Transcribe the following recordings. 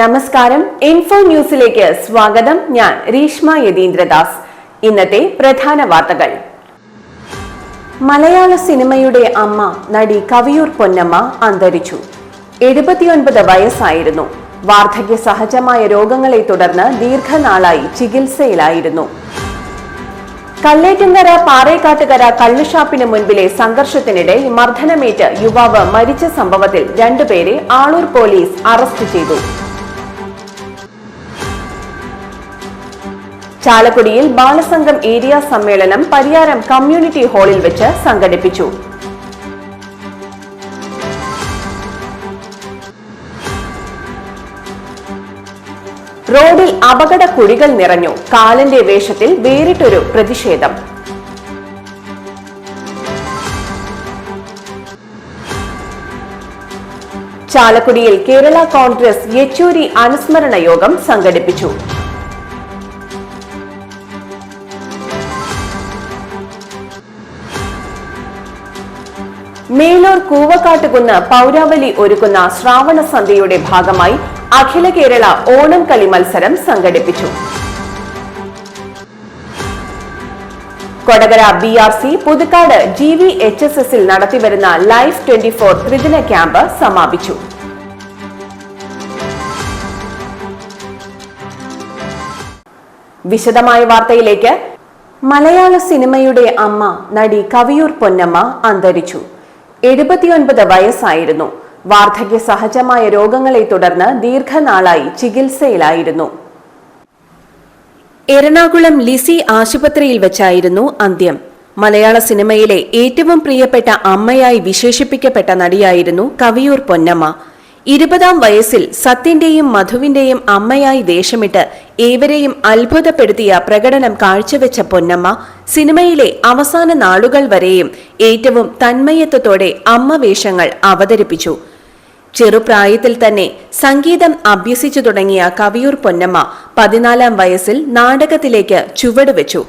നമസ്കാരം. ഇൻഫോ ന്യൂസിലേക്ക് സ്വാഗതം. ഞാൻ രീഷ്മ യതീന്ദ്രദാസ്. ഇന്നത്തെ പ്രധാന വാർത്തകൾ. മലയാള സിനിമയുടെ അമ്മ നടി കവിയൂർ പൊന്നമ്മ അന്തരിച്ചു. എഴുപത്തിയൊൻപത് വയസ്സായിരുന്നു. വാർദ്ധക്യ സഹജമായ രോഗങ്ങളെ തുടർന്ന് ദീർഘനാളായി ചികിത്സയിലായിരുന്നു. കല്ലേറ്റുങ്കര പാറേക്കാട്ടുകര കള്ളുഷാപ്പിന് മുൻപിലെ സംഘർഷത്തിനിടെ മർദ്ദനമേറ്റ് യുവാവ് മരിച്ച സംഭവത്തിൽ രണ്ടുപേരെ ആളൂർ പോലീസ് അറസ്റ്റ് ചെയ്തു. ചാലക്കുടിയിൽ ബാലസംഘം ഏരിയ സമ്മേളനം പരിയാരം കമ്മ്യൂണിറ്റി ഹാളിൽ വെച്ച് സംഘടിപ്പിച്ചു. റോഡിൽ അപകട കുഴികൾ നിറഞ്ഞു. കാലന്റെ വേഷത്തിൽ വേറിട്ടൊരു പ്രതിഷേധം. ചാലക്കുടിയിൽ കേരള കോൺഗ്രസ് യെച്ചൂരി അനുസ്മരണ യോഗം സംഘടിപ്പിച്ചു. മേലൂർ കൂവക്കാട്ടുകുന്ന് പൗരാവലി ഒരുക്കുന്ന ശ്രാവണ സന്ധ്യയുടെ ഭാഗമായി അഖില കേരള ഓണം കളി മത്സരം സംഘടിപ്പിച്ചു. Kodakara B R C Puthukkad G V H S എസിൽ നടത്തിവരുന്ന ലൈഫ് ട്വന്റി ഫോർ ത്രിദിന ക്യാമ്പ് സമാപിച്ചു. വിശദമായ വാർത്തയിലേക്ക് മലയാള സിനിമയുടെ അമ്മ നടി കവിയൂർ പൊന്നമ്മ അന്തരിച്ചു. എഴുപത്തിയൊൻപത് വയസ്സായിരുന്നു. വാർദ്ധക്യ സഹജമായ രോഗങ്ങളെ തുടർന്ന് ദീർഘനാളായി ചികിത്സയിലായിരുന്നു. എറണാകുളം ലിസി ആശുപത്രിയിൽ വെച്ചായിരുന്നു അന്ത്യം. മലയാള സിനിമയിലെ ഏറ്റവും പ്രിയപ്പെട്ട അമ്മയായി വിശേഷിപ്പിക്കപ്പെട്ട നടിയായിരുന്നു കവിയൂർ പൊന്നമ്മ. ഇരുപതാം വയസ്സിൽ സത്യന്റെയും മധുവിന്റെയും അമ്മയായി വേഷമിട്ട് ഏവരെയും അത്ഭുതപ്പെടുത്തിയ പ്രകടനം കാഴ്ചവെച്ച പൊന്നമ്മ സിനിമയിലെ അവസാന നാളുകൾ വരെയും ഏറ്റവും തന്മയത്വത്തോടെ അമ്മ വേഷങ്ങൾ അവതരിപ്പിച്ചു. ചെറുപ്രായത്തിൽ തന്നെ സംഗീതം അഭ്യസിച്ചു തുടങ്ങിയ കവിയൂർ പൊന്നമ്മ പതിനാലാം വയസ്സിൽ നാടകത്തിലേക്ക് ചുവടുവെച്ചു.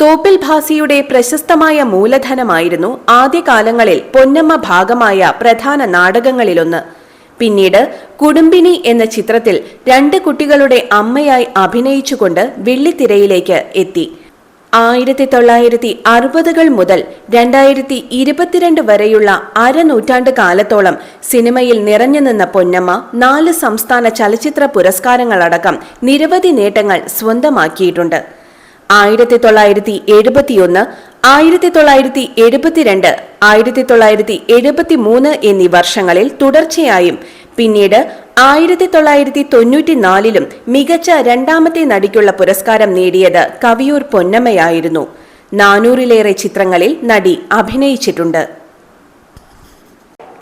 തോപ്പിൽ ഭാസിയുടെ പ്രശസ്തമായ മൂലധനമായിരുന്നു ആദ്യകാലങ്ങളിൽ പൊന്നമ്മ ഭാഗമായ പ്രധാന നാടകങ്ങളിലൊന്ന്. പിന്നീട് കുടുംബിനി എന്ന ചിത്രത്തിൽ രണ്ട് കുട്ടികളുടെ അമ്മയായി അഭിനയിച്ചുകൊണ്ട് വെള്ളിത്തിരയിലേക്ക് എത്തി. ആയിരത്തി തൊള്ളായിരത്തി അറുപതുകൾ മുതൽ രണ്ടായിരത്തി ഇരുപത്തിരണ്ട് വരെയുള്ള അരനൂറ്റാണ്ട് കാലത്തോളം സിനിമയിൽ നിറഞ്ഞു നിന്ന പൊന്നമ്മ നാല് സംസ്ഥാന ചലച്ചിത്ര പുരസ്കാരങ്ങളടക്കം നിരവധി നേട്ടങ്ങൾ സ്വന്തമാക്കിയിട്ടുണ്ട്. ആയിരത്തി തൊള്ളായിരത്തി എഴുപത്തിയൊന്ന് ആയിരത്തി തൊള്ളായിരത്തി എഴുപത്തിരണ്ട് ആയിരത്തി തൊള്ളായിരത്തി എഴുപത്തി മൂന്ന് എന്നീ വർഷങ്ങളിൽ തുടർച്ചയായും പിന്നീട് ആയിരത്തി തൊള്ളായിരത്തി തൊണ്ണൂറ്റിനാലിലും മികച്ച രണ്ടാമത്തെ നടിക്കുള്ള പുരസ്കാരം നേടിയത് കവിയൂർ പൊന്നമ്മയായിരുന്നു. നാനൂറിലേറെ ചിത്രങ്ങളിൽ നടി അഭിനയിച്ചിട്ടുണ്ട്.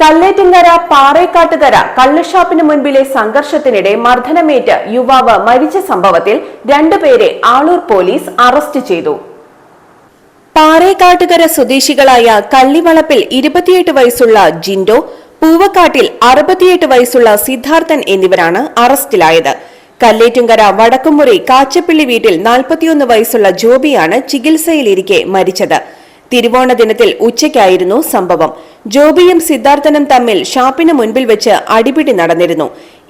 കല്ലേറ്റങ്കര പാറേക്കാട്ടുകര കള്ളുഷാപ്പിന് മുൻപിലെ സംഘർഷത്തിനിടെ മർദ്ദനമേറ്റ് യുവാവ് മരിച്ച സംഭവത്തിൽ രണ്ടുപേരെ ആളൂർ പോലീസ് അറസ്റ്റ് ചെയ്തു. പാറേക്കാട്ടുകര സ്വദേശികളായ കള്ളിവളപ്പിൽ ഇരുപത്തിയെട്ട് വയസ്സുള്ള ജിൻഡോ പൂവക്കാട്ടിൽ അറുപത്തിയെട്ട് വയസ്സുള്ള സിദ്ധാർത്ഥൻ എന്നിവരാണ് അറസ്റ്റിലായത്. കല്ലേറ്റുങ്കര വടക്കുമുറി കാച്ചപ്പിള്ളി വീട്ടിൽ നാൽപ്പത്തിയൊന്ന് വയസ്സുള്ള ജോബിയാണ് ചികിത്സയിലിരിക്കെ മരിച്ചത്. തിരുവോണ ദിനത്തിൽ ഉച്ചയ്ക്കായിരുന്നു സംഭവം. ജോബിയും സിദ്ധാർത്ഥനും തമ്മിൽ ഷാപ്പിന് മുൻപിൽ വെച്ച് അടിപിടി നടന്നിരുന്നു.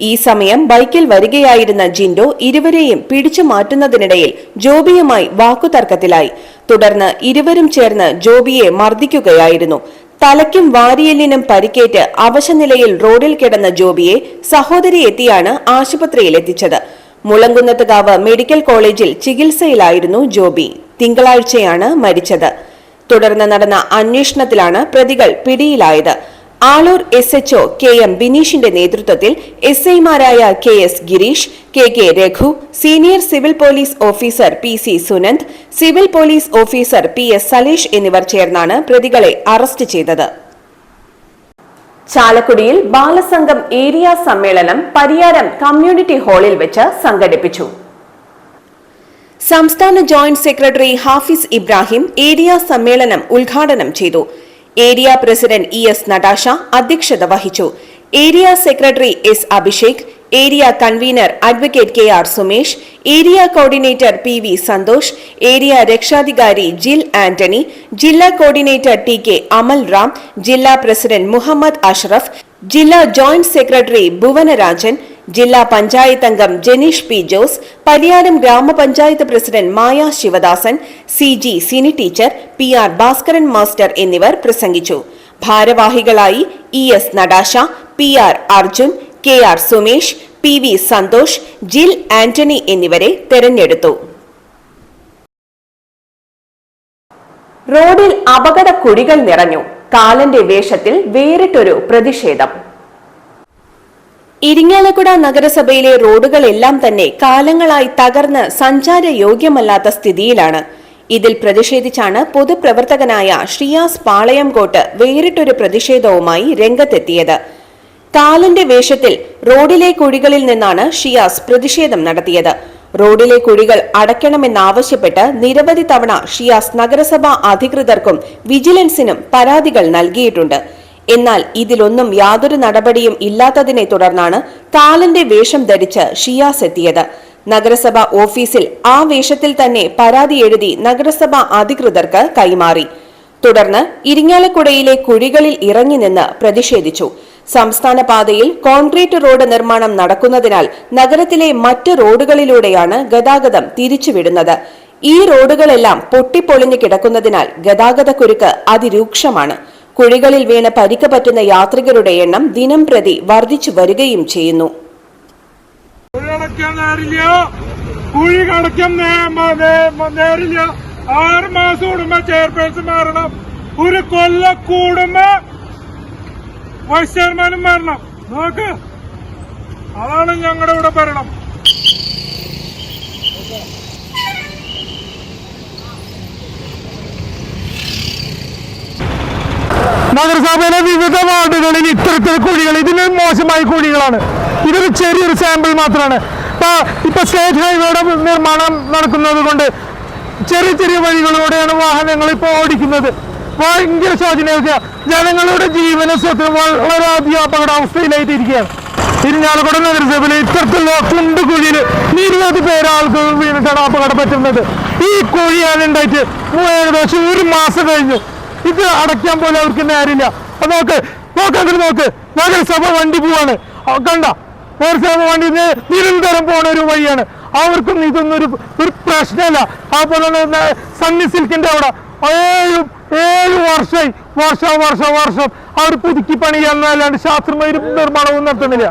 ഈ സമയം ബൈക്കിൽ വരികയായിരുന്ന ജിൻഡോ ഇരുവരെയും പിടിച്ചു മാറ്റുന്നതിനിടയിൽ ജോബിയുമായി വാക്കുതർക്കത്തിലായി. തുടർന്ന് ഇരുവരും ചേർന്ന് ജോബിയെ മർദ്ദിക്കുകയായിരുന്നു. തലയ്ക്കും വാരിയെല്ലിനും പരിക്കേറ്റ് അവശനിലയിൽ റോഡിൽ കിടന്ന ജോബിയെ സഹോദരി എത്തിയാണ് ആശുപത്രിയിൽ എത്തിച്ചത്. മുളങ്കുന്നത്തുകാവ് മെഡിക്കൽ കോളേജിൽ ചികിത്സയിലായിരുന്നു ജോബി. തിങ്കളാഴ്ചയാണ് മരിച്ചത്. തുടർന്ന് നടന്ന അന്വേഷണത്തിലാണ് പ്രതികൾ പിടിയിലായത്. Aloor S HO K M ബിനീഷിന്റെ നേതൃത്വത്തിൽ എസ് ഐമാരായ K S Girish K K Raghu senior civil police officer P C Sunand civil police officer P S Saleesh എന്നിവർ ചേർന്നാണ് പ്രതികളെ അറസ്റ്റ് ചെയ്തത്. ചാലക്കുടിയിൽ ബാലസംഘം ഏരിയ സമ്മേളനം പരിയാരം കമ്മ്യൂണിറ്റി ഹാളിൽ വെച്ച് സംഘടിപ്പിച്ചു. സംസ്ഥാന joint secretary Hafiz Ibrahim area സമ്മേളനം ഉദ്ഘാടനം ചെയ്തു. Area president E S Natasha അധ്യക്ഷത വഹിച്ചു. Area secretary S Abhishek area convener advocate K R Sumesh area coordinator P V Santhosh area രക്ഷാധികാരി ജിൽ ആന്റണി ജില്ലാ coordinator T K Amal Ram ജില്ലാ president Muhammad Ashraf ജില്ലാ joint secretary ഭുവനരാജൻ ജില്ലാ പഞ്ചായത്ത് അംഗം ജനീഷ് പി ജോസ് പരിയാരം ഗ്രാമപഞ്ചായത്ത് president Maya Sivadasan C G Sini teacher P R Bhaskaran master എന്നിവർ പ്രസംഗിച്ചു. ഭാരവാഹികളായി E S Natasha P R Arjun K R Sumesh P V Santhosh Jil Antony എന്നിവരെ തെരഞ്ഞെടുത്തു. റോഡിൽ അപകട കുഴികൾ നിറഞ്ഞു. കാലന്റെ വേഷത്തിൽ വേറിട്ടൊരു പ്രതിഷേധം. ഇരിങ്ങാലക്കുട നഗരസഭയിലെ റോഡുകളെല്ലാം തന്നെ കാലങ്ങളായി തകർന്ന് സഞ്ചാര യോഗ്യമല്ലാത്ത സ്ഥിതിയിലാണ്. ഇതിൽ പ്രതിഷേധിച്ചാണ് പൊതുപ്രവർത്തകനായ ഷിയാസ് പാളയംകോട്ട് വേറിട്ടൊരു പ്രതിഷേധവുമായി രംഗത്തെത്തിയത്. കാലന്റെ വേഷത്തിൽ റോഡിലെ കുഴികളിൽ നിന്നാണ് ഷിയാസ് പ്രതിഷേധം നടത്തിയത്. റോഡിലെ കുഴികൾ അടയ്ക്കണമെന്നാവശ്യപ്പെട്ട് നിരവധി തവണ ഷിയാസ് നഗരസഭാ അധികൃതർക്കും വിജിലൻസിനും പരാതികൾ നൽകിയിട്ടുണ്ട്. എന്നാൽ ഇതിലൊന്നും യാതൊരു നടപടിയും ഇല്ലാത്തതിനെ തുടർന്നാണ് താലന്റെ വേഷം ധരിച്ച് ഷിയാസ് എത്തിയത്. നഗരസഭ ഓഫീസിൽ ആ വേഷത്തിൽ തന്നെ പരാതി എഴുതി നഗരസഭാ അധികൃതർക്ക് കൈമാറി. തുടർന്ന് ഇരിങ്ങാലക്കുടയിലെ കുഴികളിൽ ഇറങ്ങി നിന്ന് പ്രതിഷേധിച്ചു. സംസ്ഥാന പാതയിൽ കോൺക്രീറ്റ് റോഡ് നിർമ്മാണം നടക്കുന്നതിനാൽ നഗരത്തിലെ മറ്റ് റോഡുകളിലൂടെയാണ് ഗതാഗതം തിരിച്ചുവിടുന്നത്. ഈ റോഡുകളെല്ലാം പൊട്ടിപ്പൊളിഞ്ഞു കിടക്കുന്നതിനാൽ ഗതാഗതക്കുരുക്ക് അതിരൂക്ഷമാണ്. കുഴികളിൽ വീണ് പരിക്ക് പറ്റുന്ന യാത്രികരുടെ എണ്ണം ദിനം പ്രതി വർദ്ധിച്ചു വരികയും ചെയ്യുന്നു. ചെയർപേഴ്സൺ മാറണം. ഒരു കൊല്ല കൂടുമ്പോ വൈസ് ചെയർമാനും മാറണം നോക്ക്. അതാണ് ഞങ്ങളുടെ ഇവിടെ ഭരണം. നഗരസഭയിലെ വിവിധ വാർഡുകളിൽ ഇത്തരത്തിൽ കുഴികൾ ഇതിന് മോശമായ കുഴികളാണ്. ഇതൊരു ചെറിയൊരു സാമ്പിൾ മാത്രമാണ് ഇപ്പൊ ഇപ്പൊ സ്റ്റേറ്റ് ഹൈവേയുടെ നിർമ്മാണം നടക്കുന്നത് കൊണ്ട് ചെറിയ ചെറിയ വഴികളിലൂടെയാണ് വാഹനങ്ങൾ ഇപ്പോൾ ഓടിക്കുന്നത്. ഭയങ്കര ശോചനയൊക്കെ ജനങ്ങളുടെ ജീവന സ്വത്തിന് വളരെയധികം അപകടാവസ്ഥയിലായിട്ടിരിക്കുകയാണ് ഇരിഞ്ഞാലക്കുട നഗരസഭയിൽ ഇത്തരത്തിലുള്ള കുണ്ട് കുഴിയിൽ നിരവധി പേരാൾക്ക് വീണിട്ടാണ് അപകടം പറ്റുന്നത്. ഈ കുഴിയാണ് ഉണ്ടായിട്ട് ഏകദേശം ഒരു മാസം കഴിഞ്ഞു. ഇത് അടയ്ക്കാൻ പോലും അവർക്ക് നേരില്ല അപ്പൊ നോക്ക് നോക്ക് അങ്ങോട്ട് നോക്ക്. നഗരസഭ വണ്ടി പോവാണ്. കണ്ട? നഗരസഭ വണ്ടി നിരന്തരം പോണ ഒരു വഴിയാണ്. അവർക്കും ഇതൊന്നും ഒരു പ്രശ്നമല്ല. അതുപോലെ സണ്ണി സിൽക്കിന്റെ അവിടെ ഏഴ് വർഷമായി വർഷം വർഷം വർഷം. അവർ പുതുക്കി പണിയാന്നല്ലാണ്ട് ശാസ്ത്രമായ ഒരു നിർമ്മാണവും നടത്തുന്നില്ല.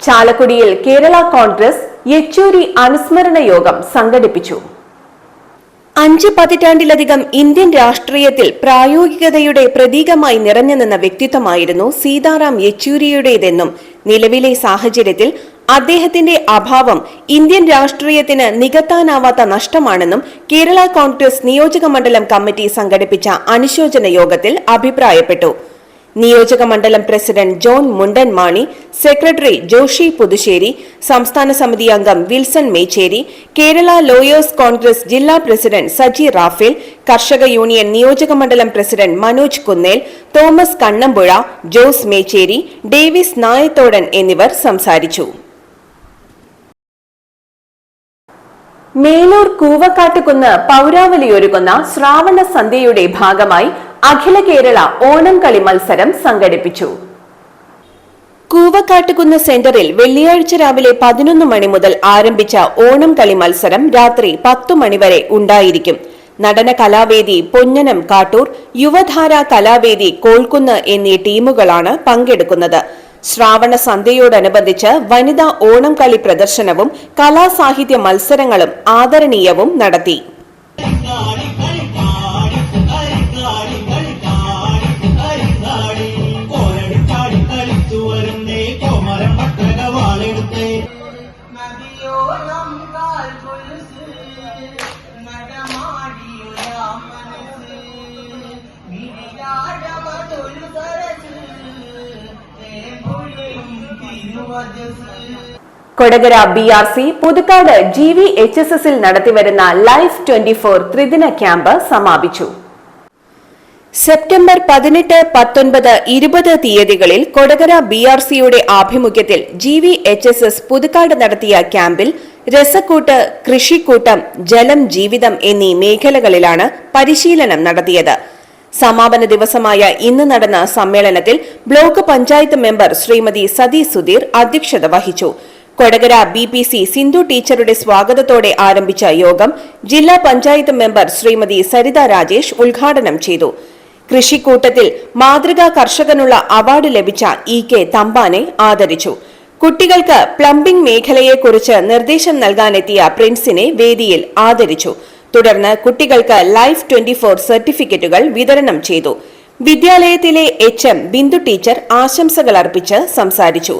ചാലക്കുടിയിൽ കേരള കോൺഗ്രസ് യെച്ചൂരി അനുസ്മരണ യോഗം സംഘടിപ്പിച്ചു. അഞ്ച് പതിറ്റാണ്ടിലധികം ഇന്ത്യൻ രാഷ്ട്രീയത്തിൽ പ്രായോഗികതയുടെ പ്രതീകമായി നിറഞ്ഞു നിന്ന വ്യക്തിത്വമായിരുന്നു സീതാറാം യെച്ചൂരിയുടേതെന്നും നിലവിലെ സാഹചര്യത്തിൽ അദ്ദേഹത്തിന്റെ അഭാവം ഇന്ത്യൻ രാഷ്ട്രീയത്തിന് നികത്താനാവാത്ത നഷ്ടമാണെന്നും കേരള കോൺഗ്രസ് നിയോജക മണ്ഡലം കമ്മിറ്റി സംഘടിപ്പിച്ച അനുശോചന യോഗത്തിൽ അഭിപ്രായപ്പെട്ടു. നിയോജക മണ്ഡലം പ്രസിഡന്റ് ജോൺ മുണ്ടൻ മാണി സെക്രട്ടറി ജോഷി പുതുശ്ശേരി സംസ്ഥാന സമിതി അംഗം വിൽസൺ മേച്ചേരി കേരള ലോയേഴ്സ് കോൺഗ്രസ് ജില്ലാ പ്രസിഡന്റ് സജി റാഫേൽ കർഷക യൂണിയൻ നിയോജക മണ്ഡലം പ്രസിഡന്റ് മനോജ് കുന്നേൽ തോമസ് കണ്ണമ്പുഴ ജോസ് മേച്ചേരി ഡേവിസ് നായത്തോടൻ എന്നിവർ സംസാരിച്ചു. മേലൂർ കൂവക്കാട്ടുകുന്ന് പൗരാവലിയൊരുക്കുന്ന ശ്രാവണ സന്ധ്യയുടെ ഭാഗമായി അഖില കേരള ഓണം കളി മത്സരം സംഘടിപ്പിച്ചു. കൂവക്കാട്ടുകുന്ന് സെന്ററിൽ വെള്ളിയാഴ്ച രാവിലെ പതിനൊന്ന് മണി മുതൽ ആരംഭിച്ച ഓണം കളി മത്സരം രാത്രി പത്തു മണിവരെ ഉണ്ടായിരിക്കും. നടന കലാവേദി പൊന്നനം കാട്ടൂർ യുവധാര കലാവേദി കോൾക്കുന്ന് എന്നീ ടീമുകളാണ് പങ്കെടുക്കുന്നത്. ശ്രാവണ സന്ധ്യയോടനുബന്ധിച്ച് വനിതാ ഓണം കളി പ്രദർശനവും കലാസാഹിത്യ മത്സരങ്ങളും ആദരണീയവും നടത്തി. കോലടിച്ചാടി കളിച്ചു വരുന്നേ Kodakara B R C Puthukkad G V H S എസിൽ നടത്തിവരുന്ന ലൈഫ് ട്വന്റി ഫോർ ത്രിദിന ക്യാമ്പ് സമാപിച്ചു. സെപ്റ്റംബർ പതിനെട്ട് പത്തൊൻപത് ഇരുപത് തീയതികളിൽ കൊടകര ബി ആർ സിയുടെ ആഭിമുഖ്യത്തിൽ G V H S S Puthukkad നടത്തിയ ക്യാമ്പിൽ രസക്കൂട്ട് കൃഷിക്കൂട്ടം ജലം ജീവിതം എന്നീ മേഖലകളിലാണ് പരിശീലനം നടത്തിയത്. സമാപന ദിവസമായ ഇന്ന് നടന്ന സമ്മേളനത്തിൽ ബ്ലോക്ക് പഞ്ചായത്ത് മെമ്പർ ശ്രീമതി സതി സുധീർ അധ്യക്ഷത വഹിച്ചു. Kodakara B P C Sindhu ടീച്ചറുടെ സ്വാഗതത്തോടെ ആരംഭിച്ച യോഗം ജില്ലാ പഞ്ചായത്ത് മെമ്പർ ശ്രീമതി സരിത രാജേഷ് ഉദ്ഘാടനം ചെയ്തു. കൃഷിക്കൂട്ടത്തിൽ മാതൃകാ കർഷകനുള്ള അവാർഡ് ലഭിച്ച ഇ കെ തമ്പാനെ ആദരിച്ചു. കുട്ടികൾക്ക് പ്ലംബിംഗ് മേഖലയെക്കുറിച്ച് നിർദ്ദേശം നൽകാനെത്തിയ പ്രിൻസിനെ വേദിയിൽ ആദരിച്ചു. തുടർന്ന് കുട്ടികൾക്ക് ലൈഫ് ട്വന്റി ഫോർ സർട്ടിഫിക്കറ്റുകൾ വിതരണം ചെയ്തു. വിദ്യാലയത്തിലെ എച്ച് എം ബിന്ദു ടീച്ചർ ആശംസകൾ അർപ്പിച്ച് സംസാരിച്ചു.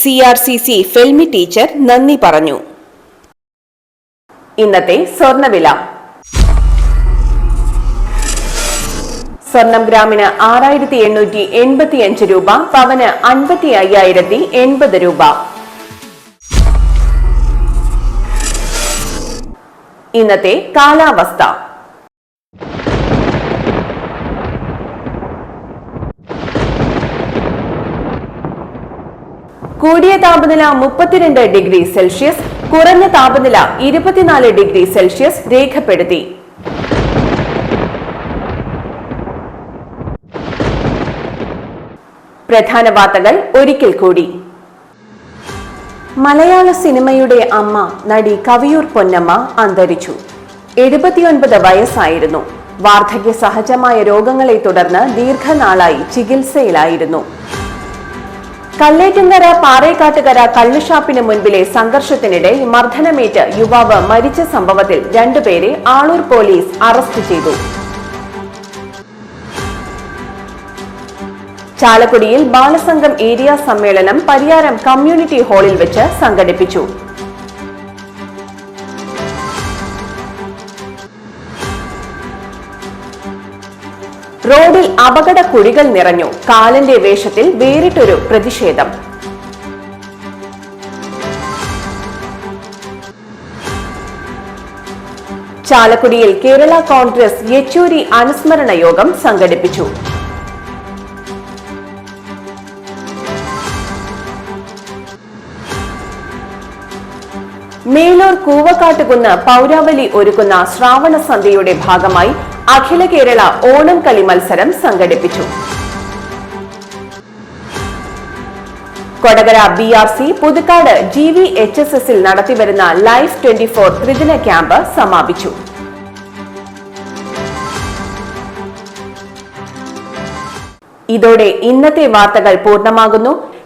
C R C C Felmy teacher നന്ദി പറഞ്ഞു. ഇന്നത്തെ സ്വർണവില. സ്വർണം ഗ്രാമിന് ആറായിരത്തി എണ്ണൂറ്റി എൺപത്തിയഞ്ച് രൂപ പവന് അൻപത്തി അയ്യായിരത്തി എൺപത് രൂപ. ഇന്നത്തെ കാലാവസ്ഥ. കൂടിയ താപനില മുപ്പത്തിരണ്ട് ഡിഗ്രി സെൽഷ്യസ് കുറഞ്ഞ താപനില ഇരുപത്തിനാല് ഡിഗ്രി സെൽഷ്യസ് രേഖപ്പെടുത്തി. പ്രധാന വാർത്തകൾ ഒരിക്കൽ കൂടി. മലയാള സിനിമയുടെ അമ്മ നടി കവിയൂർ പൊന്നമ്മ അന്തരിച്ചു. എഴുപത്തിയൊൻപത് വയസ്സായിരുന്നു. വാർദ്ധക്യ സഹജമായ രോഗങ്ങളെ തുടർന്ന് ദീർഘനാളായി ചികിത്സയിലായിരുന്നു. കല്ലേറ്റുങ്കര പാറേക്കാട്ടുകര കള്ളുഷാപ്പിന് മുൻപിലെ സംഘർഷത്തിനിടെ മർദ്ദനമേറ്റ് യുവാവ് മരിച്ച സംഭവത്തിൽ രണ്ടുപേരെ ആളൂർ പോലീസ് അറസ്റ്റ് ചെയ്തു. ചാലക്കുടിയിൽ ബാലസംഘം ഏരിയ സമ്മേളനം പരിയാരം കമ്മ്യൂണിറ്റി ഹാളിൽ വെച്ച് സംഘടിപ്പിച്ചു. റോഡിൽ അപകട കുഴികൾ നിറഞ്ഞു. കാലന്റെ വേഷത്തിൽ വേറിട്ടൊരു പ്രതിഷേധം. ചാലക്കുടിയിൽ കേരള കോൺഗ്രസ് യെച്ചൂരി അനുസ്മരണ യോഗം സംഘടിപ്പിച്ചു. മേലൂർ കൂവക്കാട്ടുകുന്ന് പൗരാവലി ഒരുക്കുന്ന ശ്രാവണ സന്ധ്യയുടെ ഭാഗമായി അഖില കേരള ഓണം കളി മത്സരം സംഘടിപ്പിച്ചു. Kodakara B R C Puthukkad G V H S എസിൽ നടത്തിവരുന്ന ലൈഫ് ട്വന്റി ഫോർ ത്രിദിന ക്യാമ്പ് സമാപിച്ചു. ഇതോടെ ഇന്നത്തെ വാർത്തകൾ പൂർണമാകുന്നു.